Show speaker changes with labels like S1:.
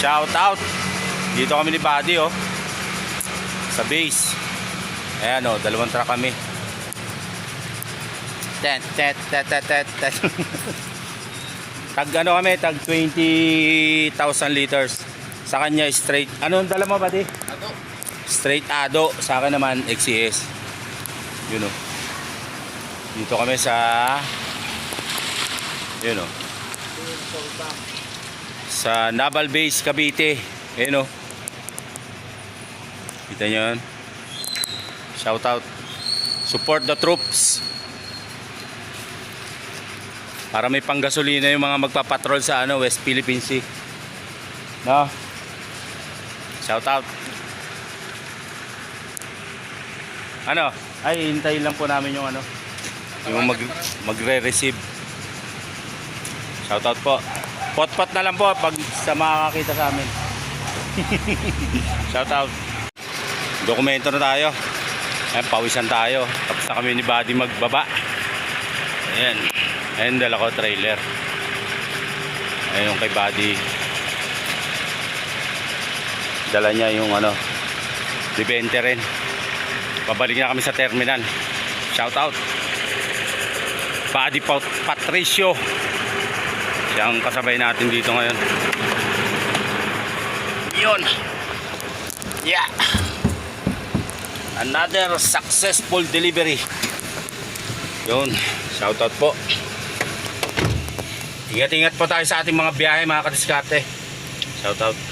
S1: Shout out. Dito kami ni Buddy oh. Sa base. Ayan oh, dalawang truck kami. Tet tet tet tet tet. tet. tag ano kami, tag 20,000 liters. Sa kanya straight. Ano ang dala mo, Buddy?
S2: Ano?
S1: Straight Ado. Sa akin naman XCS. Yun oh. Dito kami sa Yun oh. Sa Naval Base Cavite. Ayun oh. Kita nyo yun? Shout out. Support the troops. Para may panggasolina yung mga magpapatrol sa ano, West Philippine Sea. No? Shout out. Ano? Ay, hintayin lang po namin yung ano. Yung mag, magre-receive. Shout out po. Pot-pot na lang po pag sa makakakita sa amin. Shout out. Dokumento na tayo. Ayan, pawisan tayo. Tapos na kami ni Buddy magbaba. Ayan. Ayan, dala ko trailer. Ayan kay Buddy. Dala niya yung ano, dibente rin. Babalik na kami sa terminal. Shout out. Buddy Pat Patricio. Siya ang kasabay natin dito ngayon. Yun. Yeah. Another successful delivery. Yun. Shoutout po. Ingat-ingat po tayo sa ating mga biyahe mga kadiskarte. Shoutout.